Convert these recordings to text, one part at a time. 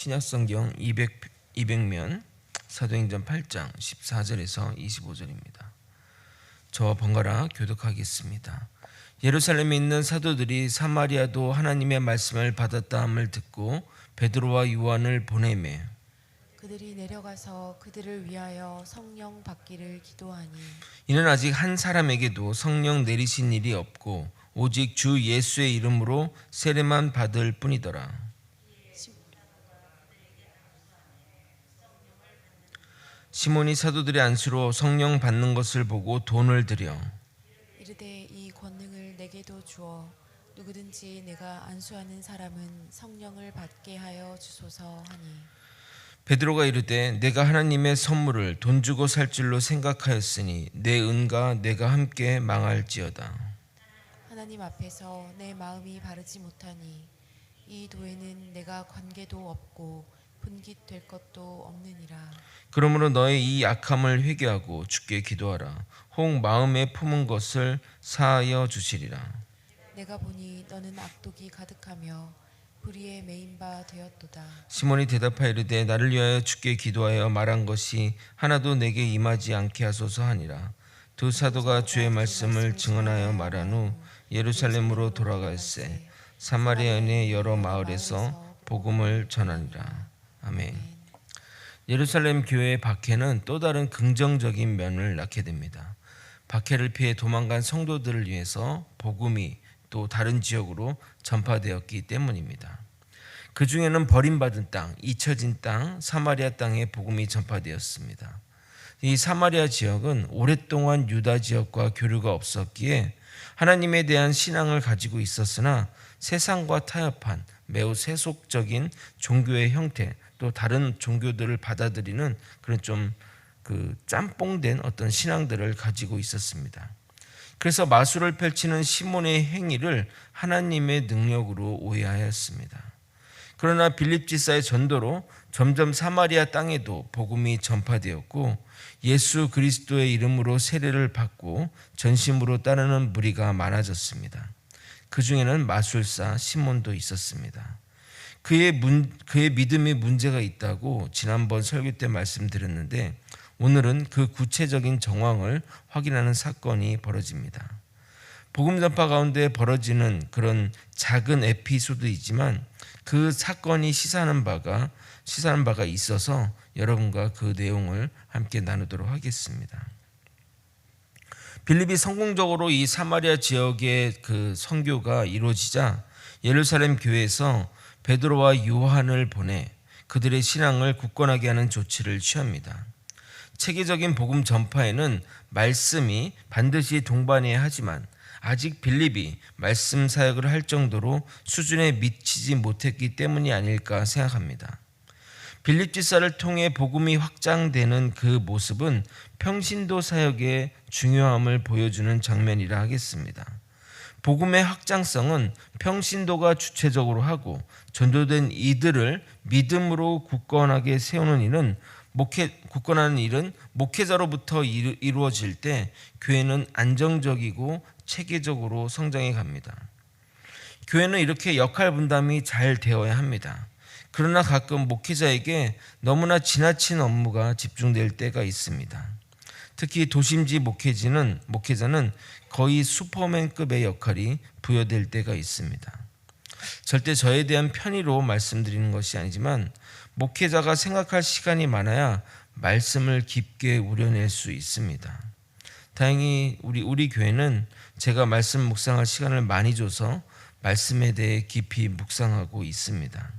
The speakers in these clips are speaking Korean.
신약성경 200, 200면 사도행전 8장 14절에서 25절입니다. 저와 번갈아 교독하겠습니다. 예루살렘에 있는 사도들이 사마리아도 하나님의 말씀을 받았다함을 듣고 베드로와 요한을 보내매 그들이 내려가서 그들을 위하여 성령 받기를 기도하니 이는 아직 한 사람에게도 성령 내리신 일이 없고 오직 주 예수의 이름으로 세례만 받을 뿐이더라. 시몬이 사도들의 안수로 성령 받는 것을 보고 돈을 들여 이르되 이 권능을 내게도 주어 누구든지 내가 안수하는 사람은 성령을 받게 하여 주소서 하니 베드로가 이르되 내가 하나님의 선물을 돈 주고 살 줄로 생각하였으니 내 은과 내가 함께 망할지어다. 하나님 앞에서 내 마음이 바르지 못하니 이 도에는 내가 관계도 없고 분깃될 것도 없느니라 그러므로 너의 이 약함을 회개하고 주께 기도하라. 혹 마음에 품은 것을 사하여 주시리라. 내가 보니 너는 악독이 가득하며 불의에 메인 바 되었도다 시몬이 대답하여 이르되 나를 위하여 주께 기도하여 말한 것이 하나도 내게 임하지 않게 하소서 하니라. 두 사도가 주의 말씀을 증언하여 말한 후 예루살렘으로 돌아갈새 사마리아인의 여러 마을에서 복음을 전하니라. 아멘. 예루살렘 교회의 박해는 또 다른 긍정적인 면을 낳게 됩니다. 박해를 피해 도망간 성도들을 위해서 복음이 또 다른 지역으로 전파되었기 때문입니다. 그 중에는 버림받은 땅, 잊혀진 땅, 사마리아 땅에 복음이 전파되었습니다. 이 사마리아 지역은 오랫동안 유다 지역과 교류가 없었기에 하나님에 대한 신앙을 가지고 있었으나 세상과 타협한 매우 세속적인 종교의 형태 또 다른 종교들을 받아들이는 그런 좀 그 짬뽕된 어떤 신앙들을 가지고 있었습니다. 그래서 마술을 펼치는 시몬의 행위를 하나님의 능력으로 오해하였습니다. 그러나 빌립 지사의 전도로 점점 사마리아 땅에도 복음이 전파되었고 예수 그리스도의 이름으로 세례를 받고 전심으로 따르는 무리가 많아졌습니다. 그 중에는 마술사 시몬도 있었습니다. 그의 문, 그의 믿음에 문제가 있다고 지난번 설교 때 말씀드렸는데 오늘은 그 구체적인 정황을 확인하는 사건이 벌어집니다. 복음 전파 가운데 벌어지는 그런 작은 에피소드이지만 그 사건이 시사하는 바가 시사하는 바가 있어서 여러분과 그 내용을 함께 나누도록 하겠습니다. 빌립이 성공적으로 이 사마리아 지역의 그 선교가 이루어지자 예루살렘 교회에서 베드로와 요한을 보내 그들의 신앙을 굳건하게 하는 조치를 취합니다. 체계적인 복음 전파에는 말씀이 반드시 동반해야 하지만 아직 빌립이 말씀 사역을 할 정도로 수준에 미치지 못했기 때문이 아닐까 생각합니다. 빌립 지사를 통해 복음이 확장되는 그 모습은 평신도 사역의 중요함을 보여주는 장면이라 하겠습니다. 복음의 확장성은 평신도가 주체적으로 하고 전도된 이들을 믿음으로 굳건하게 세우는 일은 목회 굳건하는 일은 목회자로부터 이루어질 때 교회는 안정적이고 체계적으로 성장해 갑니다. 교회는 이렇게 역할 분담이 잘 되어야 합니다. 그러나 가끔 목회자에게 너무나 지나친 업무가 집중될 때가 있습니다. 특히 도심지 목회지는 목회자는 거의 슈퍼맨급의 역할이 부여될 때가 있습니다. 절대 저에 대한 편의로 말씀드리는 것이 아니지만 목회자가 생각할 시간이 많아야 말씀을 깊게 우려낼 수 있습니다. 다행히 우리 우리 교회는 제가 말씀 묵상할 시간을 많이 줘서 말씀에 대해 깊이 묵상하고 있습니다.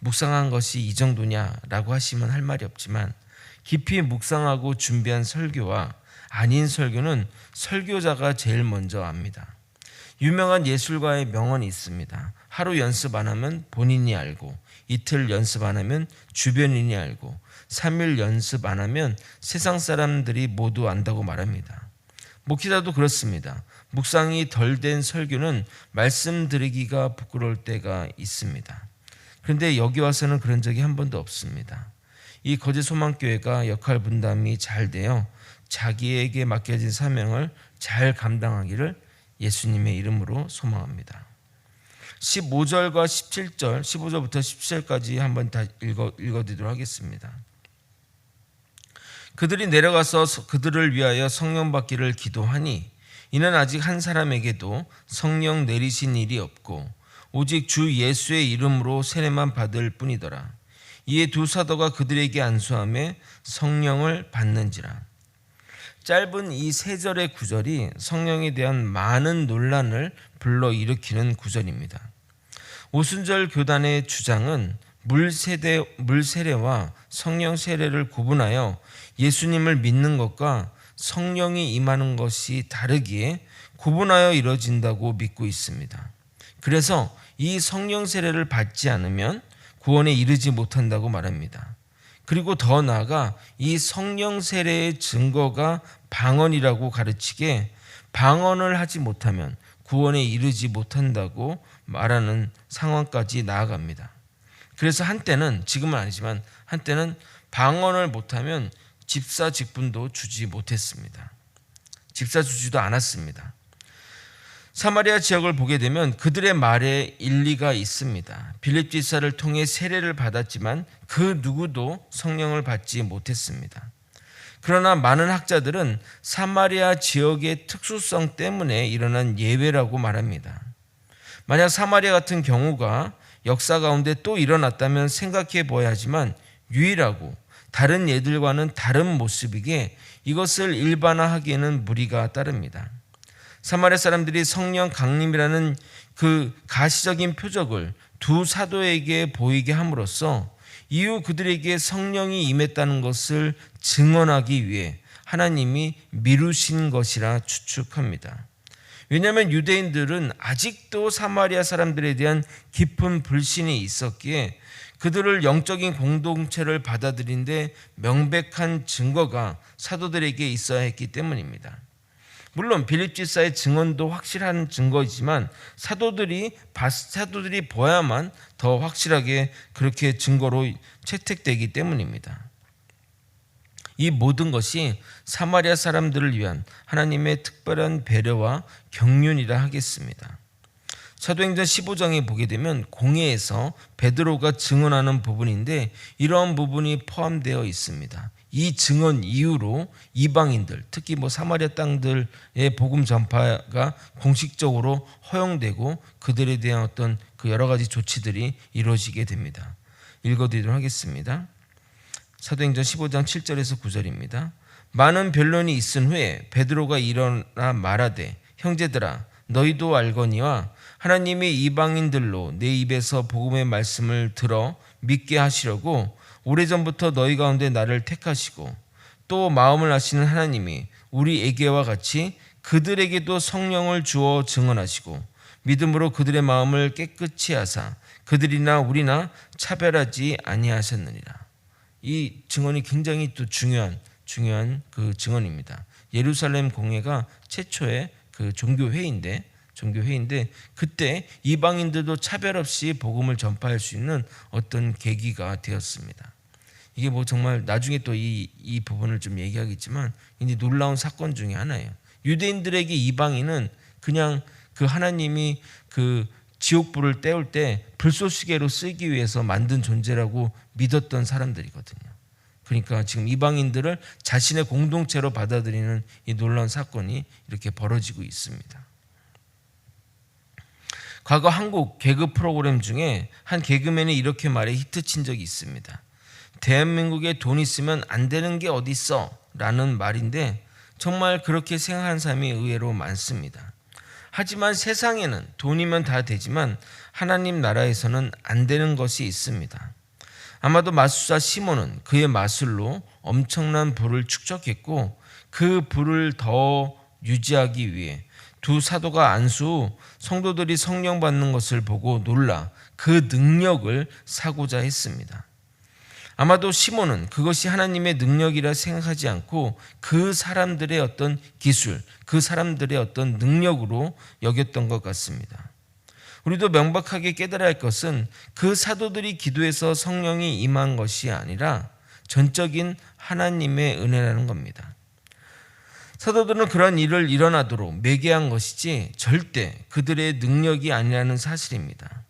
묵상한 것이 이 정도냐라고 하시면 할 말이 없지만 깊이 묵상하고 준비한 설교와 아닌 설교는 설교자가 제일 먼저 압니다. 유명한 예술가의 명언이 있습니다. 하루 연습 안 하면 본인이 알고 이틀 연습 안 하면 주변인이 알고 3일 연습 안 하면 세상 사람들이 모두 안다고 말합니다. 목회자도 그렇습니다. 묵상이 덜 된 설교는 말씀드리기가 부끄러울 때가 있습니다. 그런데 여기 와서는 그런 적이 한 번도 없습니다. 이 거짓 소망교회가 역할 분담이 잘 되어 자기에게 맡겨진 사명을 잘 감당하기를 예수님의 이름으로 소망합니다. 15절과 17절, 15절부터 17절까지 한번 다 읽어 읽어드리도록 하겠습니다. 그들이 내려가서 서- 그들을 위하여 성령 받기를 기도하니 이는 아직 한 사람에게도 성령 내리신 일이 없고 오직 주 예수의 이름으로 세례만 받을 뿐이더라. 이에 두 사도가 그들에게 안수함에 성령을 받는지라. 짧은 이 세 절의 구절이 성령에 대한 많은 논란을 불러 일으키는 구절입니다. 오순절 교단의 주장은 물세대 물세례와 성령 세례를 구분하여 예수님을 믿는 것과 성령이 임하는 것이 다르기에 구분하여 이뤄진다고 믿고 있습니다. 그래서 이 성령 세례를 받지 않으면 구원에 이르지 못한다고 말합니다. 그리고 더 나아가 이 성령 세례의 증거가 방언이라고 가르치게 방언을 하지 못하면 구원에 이르지 못한다고 말하는 상황까지 나아갑니다. 그래서 한때는 지금은 아니지만 한때는 방언을 못하면 집사 직분도 주지 못했습니다. 집사 주지도 않았습니다. 사마리아 지역을 보게 되면 그들의 말에 일리가 있습니다. 빌립 지사를 통해 세례를 받았지만 그 누구도 성령을 받지 못했습니다. 그러나 많은 학자들은 사마리아 지역의 특수성 때문에 일어난 예외라고 말합니다. 만약 사마리아 같은 경우가 역사 가운데 또 일어났다면 생각해 보아야 하지만 유일하고 다른 예들과는 다른 모습이기에 이것을 일반화하기에는 무리가 따릅니다. 사마리아 사람들이 성령 강림이라는 그 가시적인 표적을 두 사도에게 보이게 함으로써 이후 그들에게 성령이 임했다는 것을 증언하기 위해 하나님이 미루신 것이라 추측합니다. 왜냐하면 유대인들은 아직도 사마리아 사람들에 대한 깊은 불신이 있었기에 그들을 영적인 공동체를 받아들인데 명백한 증거가 사도들에게 있어야 했기 때문입니다. 물론 빌립 지사의 증언도 확실한 증거이지만 사도들이 봤- 사도들이 보야만 더 확실하게 그렇게 증거로 채택되기 때문입니다. 이 모든 것이 사마리아 사람들을 위한 하나님의 특별한 배려와 경륜이라 하겠습니다. 사도행전 15장에 보게 되면 공회에서 베드로가 증언하는 부분인데 이러한 부분이 포함되어 있습니다. 이 증언 이후로 이방인들, 특히 뭐 사마리아 땅들의 복음 전파가 공식적으로 허용되고 그들에 대한 어떤 그 여러 가지 조치들이 이루어지게 됩니다. 읽어드리도록 하겠습니다. 사도행전 15장 7절에서 9절입니다. 많은 변론이 있은 후에 베드로가 일어나 말하되 형제들아 너희도 알거니와 하나님이 이방인들로 내 입에서 복음의 말씀을 들어 믿게 하시려고 오래전부터 너희 가운데 나를 택하시고 또 마음을 아시는 하나님이 우리에게와 같이 그들에게도 성령을 주어 증언하시고 믿음으로 그들의 마음을 깨끗이 하사 그들이나 우리나 차별하지 아니하셨느니라. 이 증언이 굉장히 또 중요한 중요한 그 증언입니다. 예루살렘 공회가 최초의 그 종교 회의인데 종교 회의인데 그때 이방인들도 차별 없이 복음을 전파할 수 있는 어떤 계기가 되었습니다. 이게 뭐 정말 나중에 또 이 이 부분을 좀 얘기하겠지만 굉장히 놀라운 사건 중에 하나예요. 유대인들에게 이방인은 그냥 그 하나님이 그 지옥불을 때울 때 불쏘시개로 쓰기 위해서 만든 존재라고 믿었던 사람들이거든요. 그러니까 지금 이방인들을 자신의 공동체로 받아들이는 이 놀라운 사건이 이렇게 벌어지고 있습니다. 과거 한국 개그 프로그램 중에 한 개그맨이 이렇게 말해 히트 친 적이 있습니다. 대한민국에 돈 있으면 안 되는 게 어디 있어? 라는 말인데 정말 그렇게 생각하는 사람이 의외로 많습니다. 하지만 세상에는 돈이면 다 되지만 하나님 나라에서는 안 되는 것이 있습니다. 아마도 마술사 시몬은 그의 마술로 엄청난 부를 축적했고 그 부를 더 유지하기 위해 두 사도가 안수 후 성도들이 성령 받는 것을 보고 놀라 그 능력을 사고자 했습니다. 아마도 시몬은 그것이 하나님의 능력이라 생각하지 않고 그 사람들의 어떤 기술, 그 사람들의 어떤 능력으로 여겼던 것 같습니다. 우리도 명백하게 깨달아야 할 것은 그 사도들이 기도해서 성령이 임한 것이 아니라 전적인 하나님의 은혜라는 겁니다. 사도들은 그러한 일을 일어나도록 매개한 것이지 절대 그들의 능력이 아니라는 사실입니다.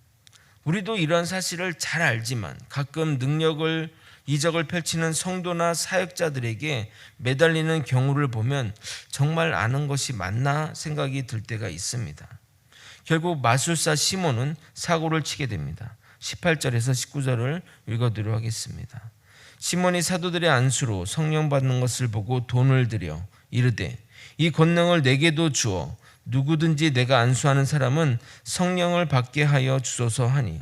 우리도 이러한 사실을 잘 알지만 가끔 능력을 이적을 펼치는 성도나 사역자들에게 매달리는 경우를 보면 정말 아는 것이 맞나 생각이 들 때가 있습니다. 결국 마술사 시몬은 사고를 치게 됩니다. 18절에서 19절을 읽어드리도록 하겠습니다. 시몬이 사도들의 안수로 성령 받는 것을 보고 돈을 들여 이르되 이 권능을 내게도 주어 누구든지 내가 안수하는 사람은 성령을 받게 하여 주소서 하니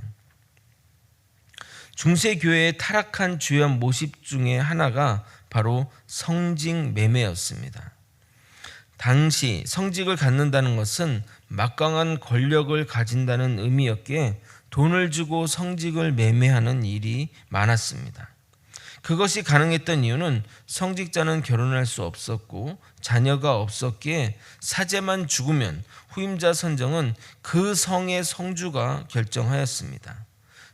중세 교회의 타락한 주요 모습 중에 하나가 바로 성직 매매였습니다. 당시 성직을 갖는다는 것은 막강한 권력을 가진다는 의미였기에 돈을 주고 성직을 매매하는 일이 많았습니다. 그것이 가능했던 이유는 성직자는 결혼할 수 없었고 자녀가 없었기에 사제만 죽으면 후임자 선정은 그 성의 성주가 결정하였습니다.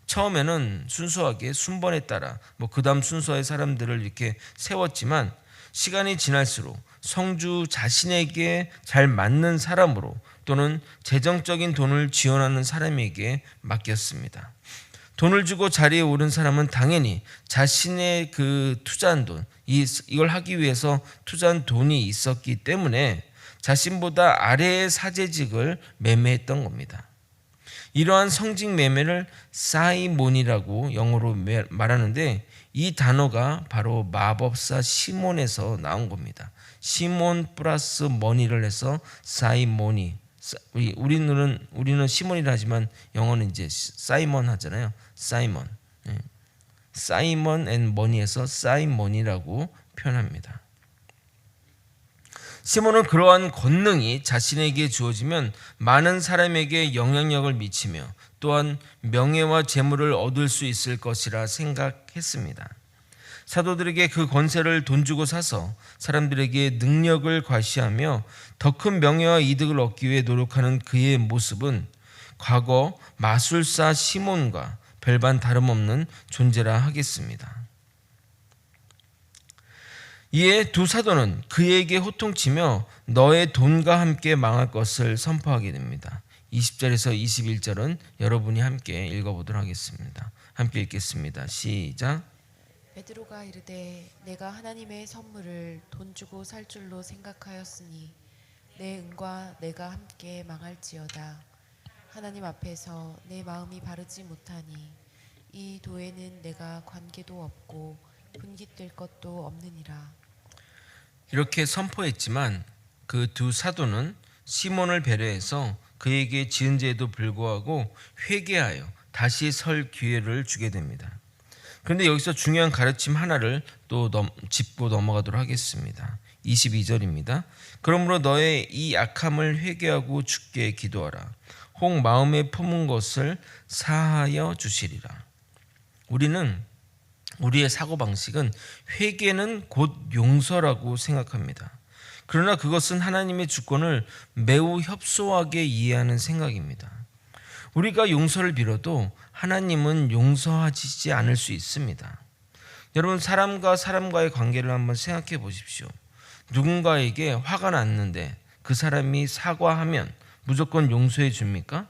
처음에는 순수하게 순번에 따라 뭐 그다음 순서의 사람들을 이렇게 세웠지만 시간이 지날수록 성주 자신에게 잘 맞는 사람으로 또는 재정적인 돈을 지원하는 사람에게 맡겼습니다. 돈을 주고 자리에 오른 사람은 당연히 자신의 그 투자한 돈, 이, 이걸 하기 위해서 투자한 돈이 있었기 때문에 자신보다 아래의 사제직을 매매했던 겁니다. 이러한 성직 매매를 사이몬이라고 영어로 말하는데 이 단어가 바로 마법사 시몬에서 나온 겁니다. 시몬 플러스 머니를 해서 사이몬이 우리 우리는 우리는 시몬이라 하지만 영어는 이제 사이먼 하잖아요. 사이먼. 예. 사이먼 앤 머니에서 사이몬이라고 표현합니다. 시몬은 그러한 권능이 자신에게 주어지면 많은 사람에게 영향력을 미치며 또한 명예와 재물을 얻을 수 있을 것이라 생각했습니다. 사도들에게 그 권세를 돈 주고 사서 사람들에게 능력을 과시하며 더 큰 명예와 이득을 얻기 위해 노력하는 그의 모습은 과거 마술사 시몬과 별반 다름없는 존재라 하겠습니다. 이에 두 사도는 그에게 호통치며 너의 돈과 함께 망할 것을 선포하게 됩니다. 20절에서 21절은 여러분이 함께 읽어보도록 하겠습니다. 함께 읽겠습니다. 시작. 베드로가 이르되 내가 하나님의 선물을 돈 주고 살 줄로 생각하였으니 내 은과 내가 함께 망할지어다. 하나님 앞에서 내 마음이 바르지 못하니 이 도에는 내가 관계도 없고 분깃될 것도 없느니라. 이렇게 선포했지만 그 두 사도는 시몬을 배려해서 그에게 지은 죄에도 불구하고 회개하여 다시 설 기회를 주게 됩니다. 그런데 여기서 중요한 가르침 하나를 또 넘, 짚고 넘어가도록 하겠습니다. 22절입니다. 그러므로 너의 이 악함을 회개하고 죽게 기도하라. 혹 마음에 품은 것을 사하여 주시리라. 우리는 우리의 사고 방식은 회개는 곧 용서라고 생각합니다. 그러나 그것은 하나님의 주권을 매우 협소하게 이해하는 생각입니다. 우리가 용서를 빌어도 하나님은 용서하시지 않을 수 있습니다. 여러분 사람과 사람과의 관계를 한번 생각해 보십시오. 누군가에게 화가 났는데 그 사람이 사과하면 무조건 용서해 줍니까?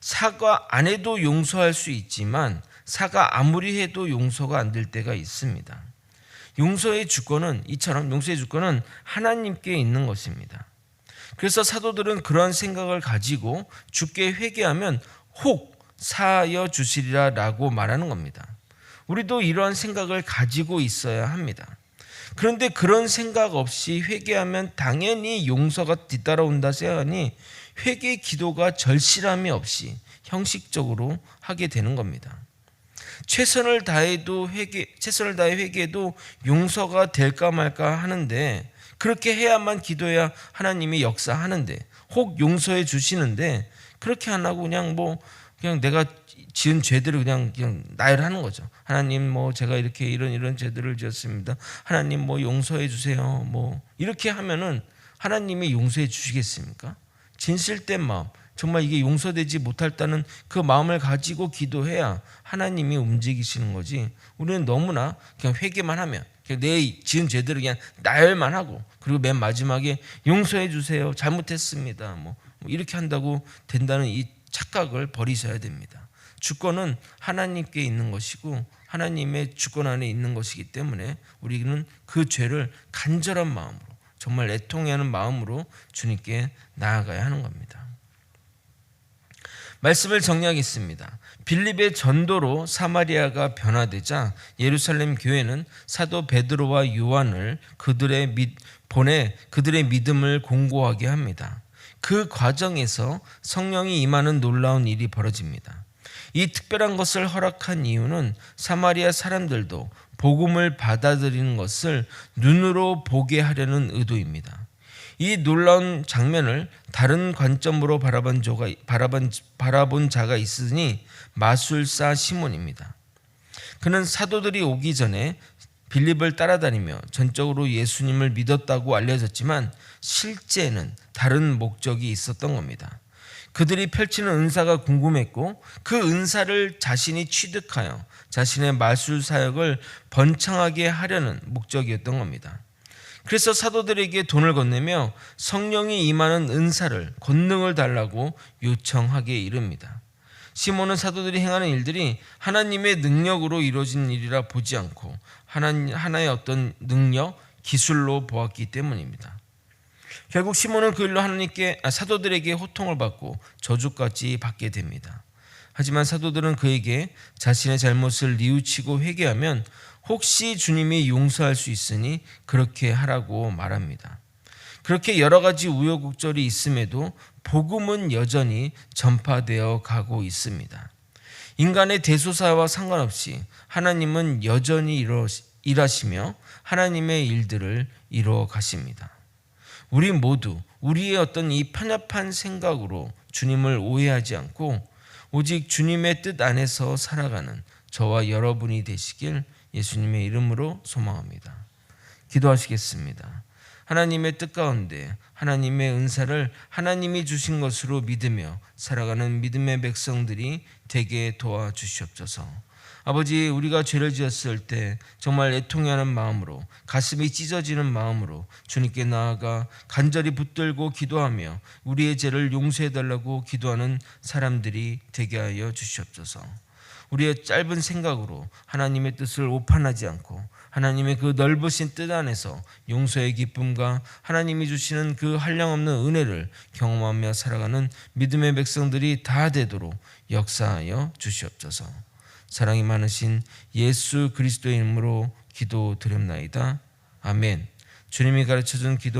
사과 안 해도 용서할 수 있지만 사과 아무리 해도 용서가 안 될 때가 있습니다. 용서의 주권은 이처럼 용서의 주권은 하나님께 있는 것입니다. 그래서 사도들은 그러한 생각을 가지고 주께 회개하면 혹 사하여 주시리라라고 말하는 겁니다. 우리도 이러한 생각을 가지고 있어야 합니다. 그런데 그런 생각 없이 회개하면 당연히 용서가 뒤따라온다 생각하니 회개 기도가 절실함이 없이 형식적으로 하게 되는 겁니다. 최선을 다해도 회개, 최선을 다해 회개해도 용서가 될까 말까 하는데 그렇게 해야만 기도해야 하나님이 역사하는데 혹 용서해 주시는데 그렇게 안 하고 그냥 뭐 그냥 내가 지은 죄들을 그냥 그냥 나열하는 거죠. 하나님 뭐 제가 이렇게 이런 이런 죄들을 지었습니다. 하나님 뭐 용서해 주세요. 뭐 이렇게 하면은 하나님이 용서해 주시겠습니까? 진실된 마음, 정말 이게 용서되지 못할다는 그 마음을 가지고 기도해야 하나님이 움직이시는 거지. 우리는 너무나 그냥 회개만 하면 내 지은 죄들을 그냥 나열만 하고 그리고 맨 마지막에 용서해 주세요. 잘못했습니다. 뭐 이렇게 한다고 된다는 이 착각을 버리셔야 됩니다. 주권은 하나님께 있는 것이고 하나님의 주권 안에 있는 것이기 때문에 우리는 그 죄를 간절한 마음으로 정말 애통해하는 마음으로 주님께 나아가야 하는 겁니다. 말씀을 정리하겠습니다. 빌립의 전도로 사마리아가 변화되자 예루살렘 교회는 사도 베드로와 요한을 그들의 믿, 보내 그들의 믿음을 공고하게 합니다. 그 과정에서 성령이 임하는 놀라운 일이 벌어집니다. 이 특별한 것을 허락한 이유는 사마리아 사람들도 복음을 받아들이는 것을 눈으로 보게 하려는 의도입니다. 이 놀라운 장면을 다른 관점으로 바라본, 조가, 바라본, 바라본 자가 있으니 마술사 시몬입니다. 그는 사도들이 오기 전에 빌립을 따라다니며 전적으로 예수님을 믿었다고 알려졌지만 실제는 다른 목적이 있었던 겁니다. 그들이 펼치는 은사가 궁금했고 그 은사를 자신이 취득하여 자신의 마술 사역을 번창하게 하려는 목적이었던 겁니다. 그래서 사도들에게 돈을 건네며 성령이 임하는 은사를 권능을 달라고 요청하게 이릅니다. 시몬은 사도들이 행하는 일들이 하나님의 능력으로 이루어진 일이라 보지 않고 하나, 하나 의 어떤 능력, 기술로 보았기 때문입니다. 결국 시몬은 그 일로 하나님께 아, 사도들에게 호통을 받고 저주까지 받게 됩니다. 하지만 사도들은 그에게 자신의 잘못을 뉘우치고 회개하면 혹시 주님이 용서할 수 있으니 그렇게 하라고 말합니다. 그렇게 여러 가지 우여곡절이 있음에도 복음은 여전히 전파되어 가고 있습니다. 인간의 대소사와 상관없이 하나님은 여전히 일하시며 하나님의 일들을 이루어 가십니다. 우리 모두 우리의 어떤 이 편협한 생각으로 주님을 오해하지 않고 오직 주님의 뜻 안에서 살아가는 저와 여러분이 되시길 예수님의 이름으로 소망합니다. 기도하시겠습니다. 하나님의 뜻 가운데 하나님의 은사를 하나님이 주신 것으로 믿으며 살아가는 믿음의 백성들이 되게 도와주시옵소서. 아버지 우리가 죄를 지었을 때 정말 애통해 하는 마음으로 가슴이 찢어지는 마음으로 주님께 나아가 간절히 붙들고 기도하며 우리의 죄를 용서해 달라고 기도하는 사람들이 되게 하여 주시옵소서. 우리의 짧은 생각으로 하나님의 뜻을 오판하지 않고 하나님의 그 넓으신 뜻 안에서 용서의 기쁨과 하나님이 주시는 그 한량없는 은혜를 경험하며 살아가는 믿음의 백성들이 다 되도록 역사하여 주시옵소서. 사랑이 많으신 예수 그리스도의 이름으로 기도드렸나이다. 아멘. 주님이 가르쳐 준 기도